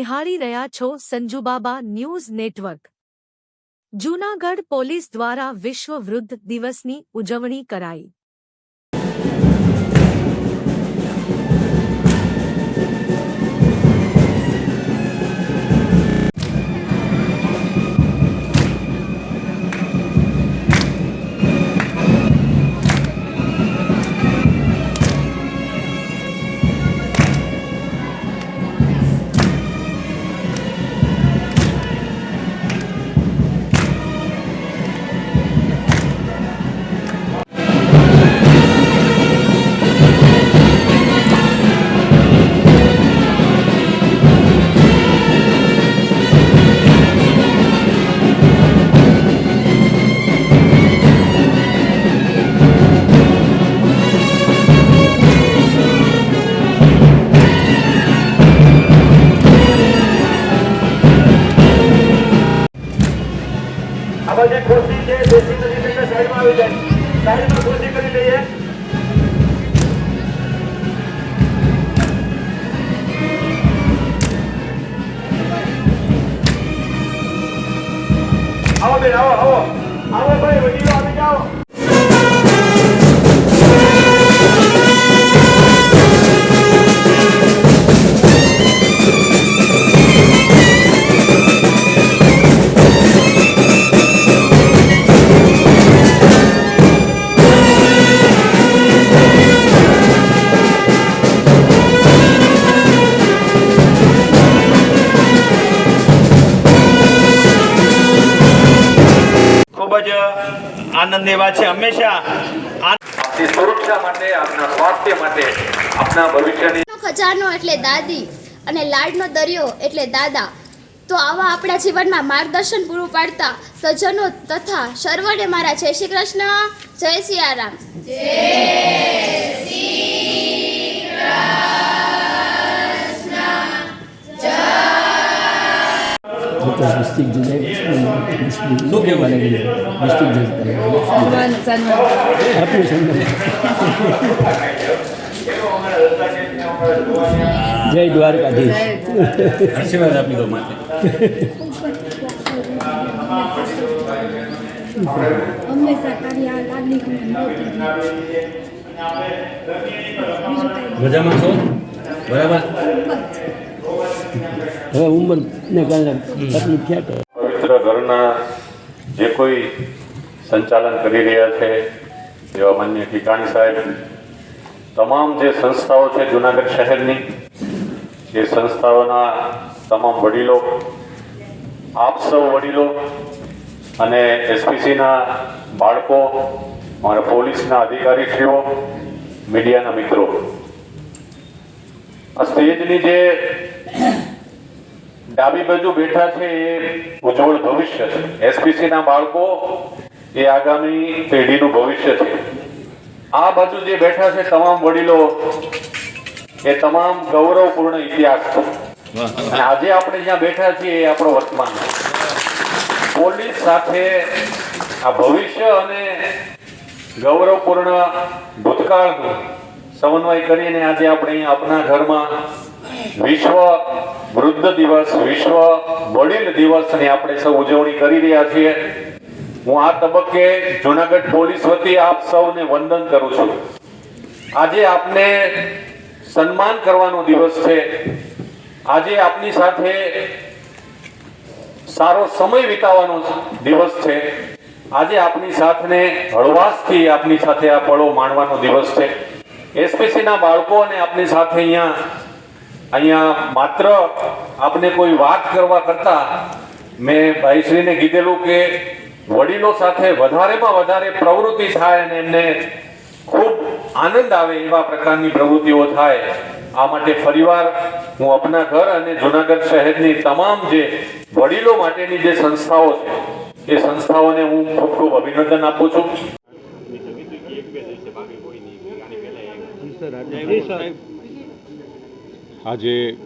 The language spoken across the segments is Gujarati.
નિહાળી રહ્યા છો Sanjubaba news network. Junagadh police દ્વારા વિશ્વ વૃદ્ધ દિવસની ઉજવણી કરાઈ. શકતા આવી જાય. સાઈડમાં ખુરશી કરી લઈએ. આવો બેન, આવો આવો. આવો ભાઈ, વડીલો, આવી જાઓ. ખૂબ જ આનંદની વાત છે. હંમેશા સુરક્ષા માટે આપના સ્વાસ્થ્ય માટે આપના ભવિષ્યની ખજાનો એટલે દાદી અને લાડનો દરિયો એટલે દાદા. તો આવા આપણા જીવનમાં માર્ગદર્શન પૂરું પાડતા સજ્જનો તથા સર્વને મારા જય શ્રી કૃષ્ણ જય સિયારામ જય Shri vestidos negro são do que vale vestido de negro. આપણે સમજાય. જય દ્વારકાધીશ. આશીર્વાદ આપી દો માટે મજામાં છો? બરાબર? હવે ઉંમરને કારણે તકલીફ થયા કરે? પવિત્ર ઘરના જે કોઈ સંચાલન કરી રહ્યા છે એવા માન્ય ઠીકાણી સાહેબ તમામ જે સંસ્થાઓ છે જુનાગઢ શહેરની એ સંસ્થાઓના તમામ વડીલો આપ સૌ વડીલો અને એસપીસીના બાળકો અમારા પોલીસના અધિકારીશ્રીઓ મીડિયાના મિત્રો આ સ્ટેજની જે ડાબી બાજુ બેઠા છે એ ઉજ્જવળ ભવિષ્ય છે. એસપીસી ના બાળકો એ આગામી પેઢીનું ભવિષ્ય છે. આ બાજુ જે બેઠા છે તમામ વડીલો, એ તમામ ગૌરવપૂર્ણ ઇતિહાસ છે. આજે આપણે જ્યાં બેઠા છીએ એ આપણો વર્તમાન પોલીસ સાથે આ ભવિષ્ય અને ગૌરવપૂર્ણ ભૂતકાળનું સમન્વય કરીને આજે આપણે આપણા ઘરમાં વિશ્વ વૃદ્ધ દિવસ, વિશ્વ વડીલ દિવસની આપણે સૌ ઉજવણી કરી રહ્યા છીએ. હું આ તબક્કે જુનાગઢ પોલીસ વતી આપ સૌને વંદન કરું છું. આજે આપને સન્માન કરવાનો દિવસ છે. આજે આપની સાથે સારો સમય વિતાવવાનો દિવસ છે. આજે આપની સાથને હળવાશથી આપની સાથે આ પળો માણવાનો દિવસ છે. એસપીસીના બાળકો અને આપની સાથે અહીંયા અહીંયા માત્ર આપને કોઈ વાત કરવા કરતા મેં ભાઈશ્રીને કીધેલું કે વડીલો સાથે વધારેમાં વધારે પ્રવૃત્તિ થાય અને એમને ખૂબ આનંદ આવે એવા પ્રકારની પ્રવૃત્તિઓ થાય આ માટે ફરીવાર હું અપના ઘર અને જુનાગઢ શહેરની તમામ જે વડીલો માટેની જે સંસ્થાઓ છે એ સંસ્થાઓને હું ખૂબ ખૂબ અભિનંદન આપું છું. આજે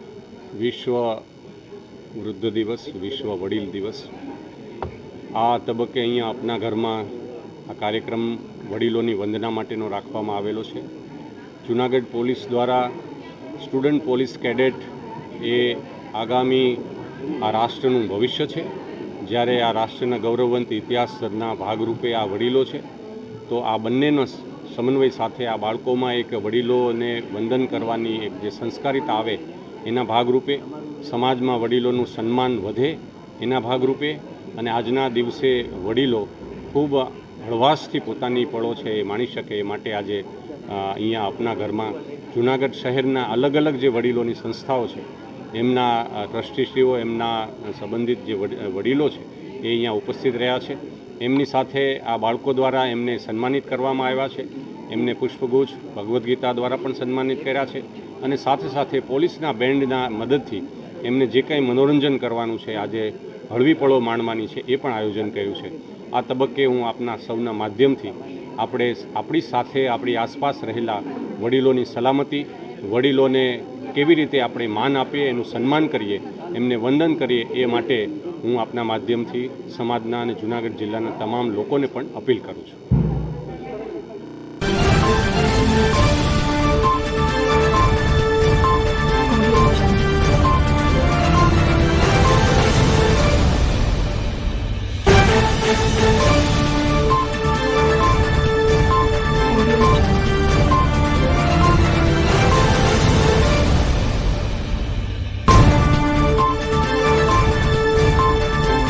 વિશ્વ વૃદ્ધ દિવસ, વિશ્વ વડીલ દિવસ. આ તબક્કે અહીંયા આપના ઘરમાં આ કાર્યક્રમ વડીલોની વંદના માટેનો રાખવામાં આવેલો છે. જુનાગઢ પોલીસ દ્વારા સ્ટુડન્ટ પોલીસ કેડેટ એ આગામી આ રાષ્ટ્રનું ભવિષ્ય છે. જ્યારે આ રાષ્ટ્રના ગૌરવવંત ઇતિહાસના ભાગરૂપે આ વડીલો છે, તો આ બંનેનો સમન્વય સાથે આ બાળકોમાં એક વડીલોને વંદન કરવાની એક જે સંસ્કારિતા આવે એના ભાગરૂપે સમાજમાં વડીલોનું સન્માન વધે એના ભાગરૂપે અને આજના દિવસે વડીલો ખૂબ હળવાશથી પોતાની પળો છે એ માણી શકે એ માટે આજે અહીંયા આપના ઘરમાં જૂનાગઢ શહેરના અલગ અલગ જે વડીલોની સંસ્થાઓ છે, એમના ટ્રસ્ટીશ્રીઓ, એમના સંબંધિત જે વડીલો છે એ અહીંયા ઉપસ્થિત રહ્યા છે. એમની સાથે આ બાળકો દ્વારા એમને સન્માનિત કરવામાં આવ્યા છે. એમને પુષ્પગુચ્છ, ભગવદ્ ગીતા દ્વારા પણ સન્માનિત કર્યા છે. અને સાથે સાથે પોલીસના બેન્ડના મદદથી એમને જે કંઈ મનોરંજન કરવાનું છે, આજે હળવી પળો માણવાની છે, એ પણ આયોજન કર્યું છે. આ તબક્કે હું આપના સૌના માધ્યમથી આપણે આપણી સાથે આપણી આસપાસ રહેલા વડીલોની સલામતી, વડીલોને કેવી રીતે આપણે માન આપીએ, એનું સન્માન કરીએ એમને વંદન કરીએ એ માટે હું આપના માધ્યમથી સમાજના અને જૂનાગઢ જિલ્લાના તમામ લોકોને પણ અપીલ કરું છું.